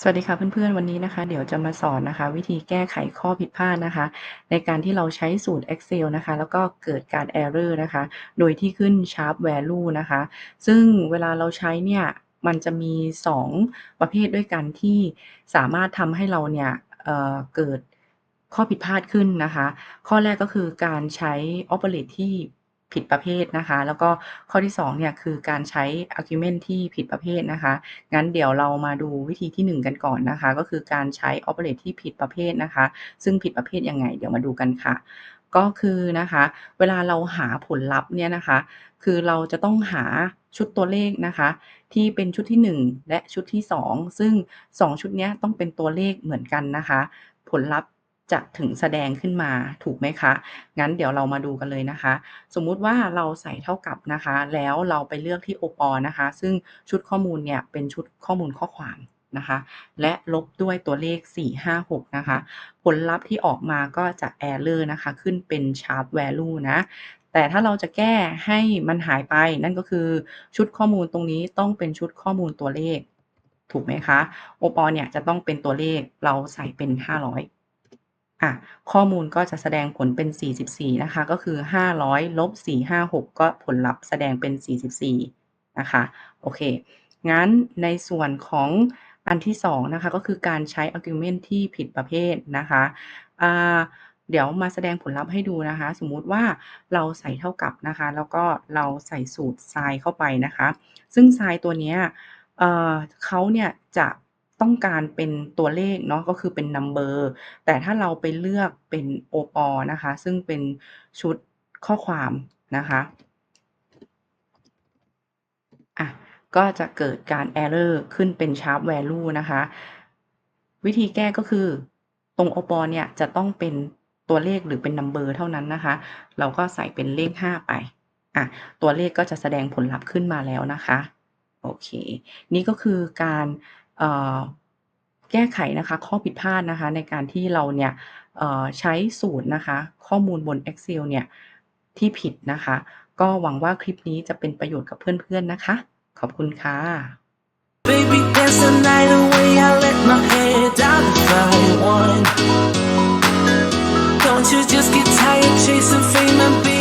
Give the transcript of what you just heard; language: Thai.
สวัสดีค่ะเพื่อนๆวันนี้นะคะ เดี๋ยวจะมาสอนนะคะ วิธีแก้ไขข้อผิดพลาดนะคะ ในการที่เราใช้สูตร Excel นะคะ แล้วก็เกิดการ Error นะคะ โดยที่ขึ้น Sharp Value นะคะ ซึ่งเวลาเราใช้เนี่ยมันจะมี 2 ประเภทด้วยกันที่สามารถทำให้เราเนี่ยเเกิดข้อผิดพลาดขึ้นนะคะ ข้อแรกก็คือการใช้ Operate ที่ ผิดประเภทนะคะ แล้วก็ข้อที่2เนี่ยคือการใช้ Argument ที่ผิดประเภทนะคะ งั้นเดี๋ยวเรามาดูวิธีที่ 1 กันก่อนนะคะ ก็คือการใช้ Operate ที่ผิดประเภทนะคะ ซึ่งผิดประเภทยังไง เดี๋ยวมาดูกันค่ะ ก็คือนะคะ เวลาเราหาผลลัพธ์เนี่ยนะคะ คือเราจะต้องหาชุดตัวเลขนะคะ ที่เป็นชุดที่ 1 และชุดที่ 2 ซึ่ง 2 ชุดนี้ต้องเป็นตัวเลขเหมือนกันนะคะ ผลลัพธ์ จะถึงแสดงขึ้นมาถูกไหมคะ งั้นเดี๋ยวเรามาดูกันเลยนะคะ สมมุติว่าเราใส่เท่ากับนะคะ แล้วเราไปเลือกที่โอปอนะคะ ซึ่งชุดข้อมูลเนี่ยเป็นชุดข้อมูลข้อความนะคะ และลบด้วยตัวเลข 456 นะคะ ผลลัพธ์ที่ออกมาก็จะ Error นะคะ ขึ้นเป็น Sharp Value นะ แต่ถ้าเราจะแก้ให้มันหายไปนั่นก็คือชุดข้อมูลตรงนี้ต้องเป็นชุดข้อมูลตัวเลข ถูกไหมคะ โอปอเนี่ยจะต้องเป็นตัวเลขเราใส่เป็น 500 อะข้อมูลก็จะแสดงผลเป็น 44 นะคะ ก็คือ 500ลบ456 ก็ผลลัพธ์แสดงเป็น 44 นะคะ โอเค งั้นในส่วนของอันที่ 2 นะคะ ก็คือการใช้ Argument ที่ผิดประเภทนะคะอ่าเดี๋ยวมาแสดงผลลัพธ์ให้ดูนะคะ สมมุติว่าเราใส่เท่ากับนะคะ แล้วก็เราใส่สูตร sin เข้าไปนะคะ ซึ่ง sin ตัวนี้เอ่อเขาเนี่ยจะ ต้องการเป็นตัวเลขเนาะก็คือเป็น number แต่ถ้าเราไปเลือกเป็นโอปอนะคะ ซึ่งเป็นชุดข้อความนะคะอะก็จะเกิดการ Error ขึ้นเป็น Sharp Value นะคะ วิธีแก้ก็คือตรงโอปอเนี่ยจะต้องเป็นตัวเลขหรือเป็น number เท่านั้นนะคะ เราก็ใส่เป็นเลข 5 ไปอะตัวเลขก็จะแสดงผลลัพธ์ขึ้นมาแล้วนะคะ โอเค นี่ก็คือการ แก้ไขนะคะข้อผิดพลาดนะคะในการที่เราเนี่ยใช้สูตรนะคะข้อมูลบน Excel เนี่ยที่ผิดนะคะ ก็หวังว่าคลิปนี้จะเป็นประโยชน์กับเพื่อนๆนะคะ ขอบคุณค่ะ Baby dance the night away. I let my hair down if I want. Don't you just get tired chasing fame and be